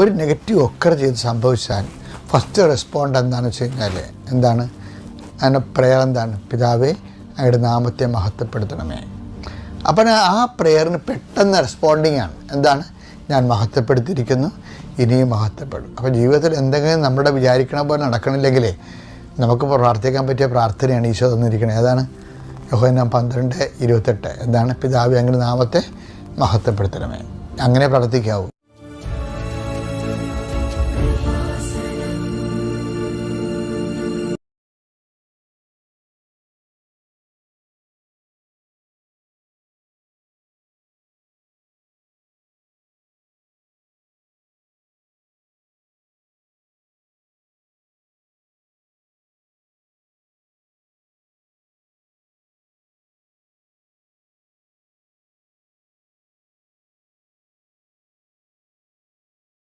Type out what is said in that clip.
ഒരു negative occur ചെയ്ത് സംഭവിച്ചാൽ ഫസ്റ്റ് റെസ്പോണ്ട് എന്താണെന്ന് വെച്ച് കഴിഞ്ഞാൽ എന്താണ്? അതിന്റെ പ്രെയർ എന്താണ്? പിതാവേ അങ്ങയുടെ നാമത്തെ മഹത്വപ്പെടുത്തണമേ. അപ്പം ആ പ്രെയറിന് പെട്ടെന്ന് റെസ്പോണ്ടിങ് ആണ്. എന്താണ്? ഞാൻ മഹത്വപ്പെടുത്തിയിരിക്കുന്നു ഇനിയും മഹത്വപ്പെടും. അപ്പോൾ ജീവിതത്തിൽ എന്തെങ്കിലും നമ്മുടെ വിചാരിക്കണ പോലെ നടക്കണില്ലെങ്കിലേ നമുക്ക് പ്രാർത്ഥിക്കാൻ പറ്റിയ പ്രാർത്ഥനയാണ് ഈശോ തന്നിരിക്കുന്നത്. ഏതാണ്? യോഹന്നാൻ പന്ത്രണ്ട് ഇരുപത്തെട്ട്. എന്താണ്? പിതാവ് അങ്ങനെ നാമത്തെ മഹത്വപ്പെടുത്തണമേ. അങ്ങനെ പ്രാർത്ഥിക്കാവൂ.